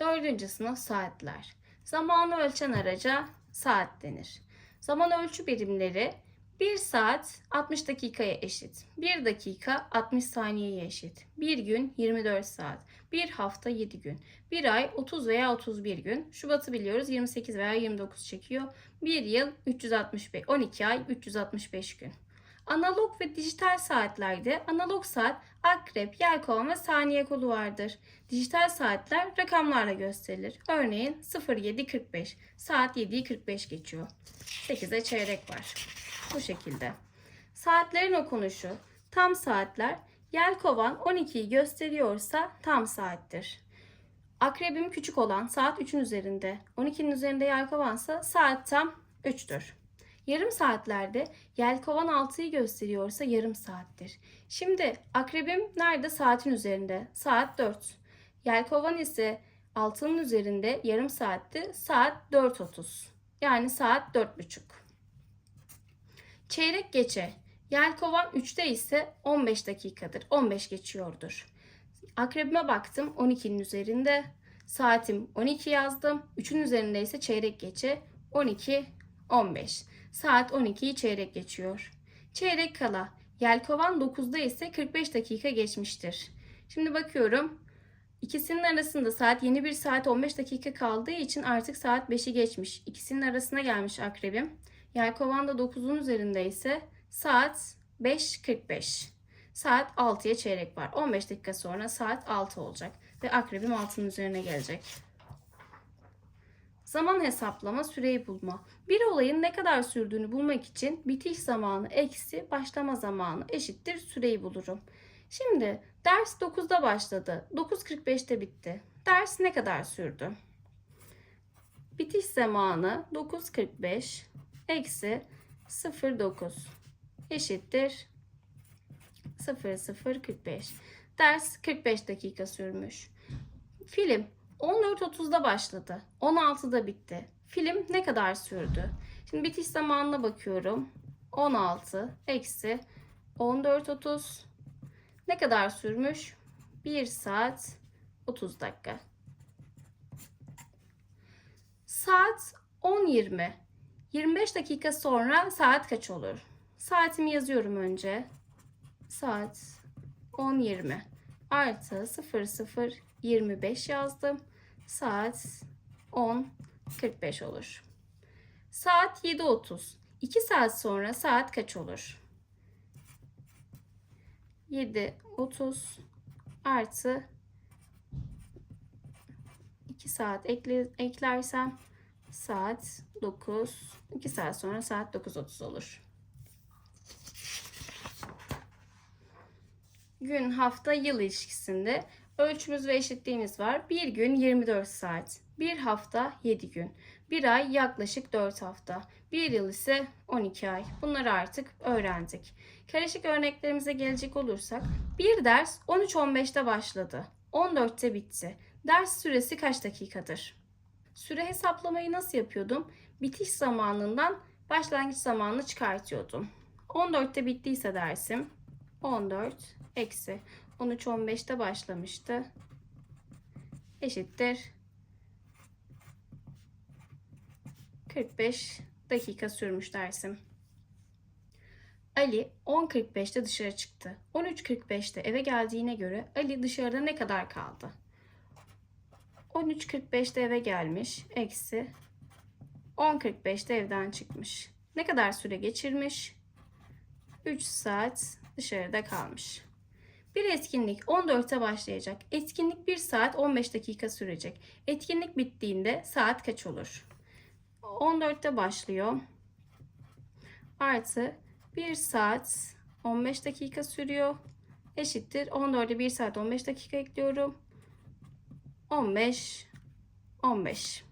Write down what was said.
Dördüncü sınıf saatler. Zamanı ölçen araca saat denir. Zaman ölçü birimleri 1 saat 60 dakikaya eşit. 1 dakika 60 saniyeye eşit. 1 gün 24 saat. 1 hafta 7 gün. 1 ay 30 veya 31 gün. Şubat'ı biliyoruz 28 veya 29 çekiyor. 1 yıl 365, 12 ay 365 gün. Analog ve dijital saatlerde analog saat akrep, yelkovan ve saniye kolu vardır. Dijital saatler rakamlarla gösterilir. Örneğin 07.45 saat 7'yi 45 geçiyor. 8'e çeyrek var. Bu şekilde. Saatlerin okunuşu tam saatler yelkovan 12'yi gösteriyorsa tam saattir. Akrebim küçük olan saat 3'ün üzerinde, 12'nin üzerinde yelkovansa saat tam 3'tür. Yarım saatlerde yelkovan 6'yı gösteriyorsa yarım saattir. Şimdi akrebim nerede? Saatin üzerinde. Saat 4. Yelkovan ise 6'nın üzerinde yarım saatti. Saat 4.30. Yani saat 4.30. Çeyrek geçe. Yelkovan 3'te ise 15 dakikadır. 15 geçiyordur. Akrebime baktım 12'nin üzerinde. Saatim 12 yazdım. 3'ün üzerinde ise çeyrek geçe 12 15. Saat 12'yi çeyrek geçiyor. Çeyrek kala. Yelkovan 9'da ise 45 dakika geçmiştir. Şimdi bakıyorum. İkisinin arasında saat yeni bir saat 15 dakika kaldığı için artık saat 5'i geçmiş. İkisinin arasına gelmiş akrebim. Yelkovan da 9'un üzerinde ise saat 5.45. Saat 6'ya çeyrek var. 15 dakika sonra saat 6 olacak. Ve akrebim 6'nın üzerine gelecek. Zaman hesaplama, süreyi bulma. Bir olayın ne kadar sürdüğünü bulmak için bitiş zamanı eksi başlama zamanı eşittir süreyi bulurum. Şimdi ders 9'da başladı. 9.45'te bitti. Ders ne kadar sürdü? Bitiş zamanı 9.45 eksi 09 eşittir 00.45. Ders 45 dakika sürmüş. Film 14.30'da başladı. 16'da bitti. Film ne kadar sürdü? Şimdi bitiş zamanına bakıyorum. 16 eksi 14.30 ne kadar sürmüş? 1 saat 30 dakika. Saat 10.20. 25 dakika sonra saat kaç olur? Saatimi yazıyorum önce. Saat 10.20 artı 00.25 yazdım. Saat 10.45 olur. Saat 7.30. 2 saat sonra saat kaç olur? 7.30 artı 2 saat ekle, eklersem saat 9. 2 saat sonra saat 9.30 olur. Gün, hafta, yıl ilişkisinde ölçümüz ve eşitliğimiz var. Bir gün 24 saat, bir hafta 7 gün, bir ay yaklaşık 4 hafta, bir yıl ise 12 ay. Bunları artık öğrendik. Karışık örneklerimize gelecek olursak bir ders 13.15'te başladı. 14'te bitti. Ders süresi kaç dakikadır? Süre hesaplamayı nasıl yapıyordum? Bitiş zamanından başlangıç zamanını çıkartıyordum. 14'te bittiyse dersim 14 eksi 13.15'te başlamıştı. Eşittir 45 dakika sürmüş dersim. Ali 10.45'te dışarı çıktı. 13.45'te eve geldiğine göre Ali dışarıda ne kadar kaldı? 13.45'te eve gelmiş. Eksi 10.45'te evden çıkmış. Ne kadar süre geçirmiş? 3 saat dışarıda kalmış. Bir etkinlik 14'te başlayacak. Etkinlik 1 saat 15 dakika sürecek. Etkinlik bittiğinde saat kaç olur? 14'te başlıyor. Artı 1 saat 15 dakika sürüyor. Eşittir. 14'e 1 saat 15 dakika ekliyorum. 15 15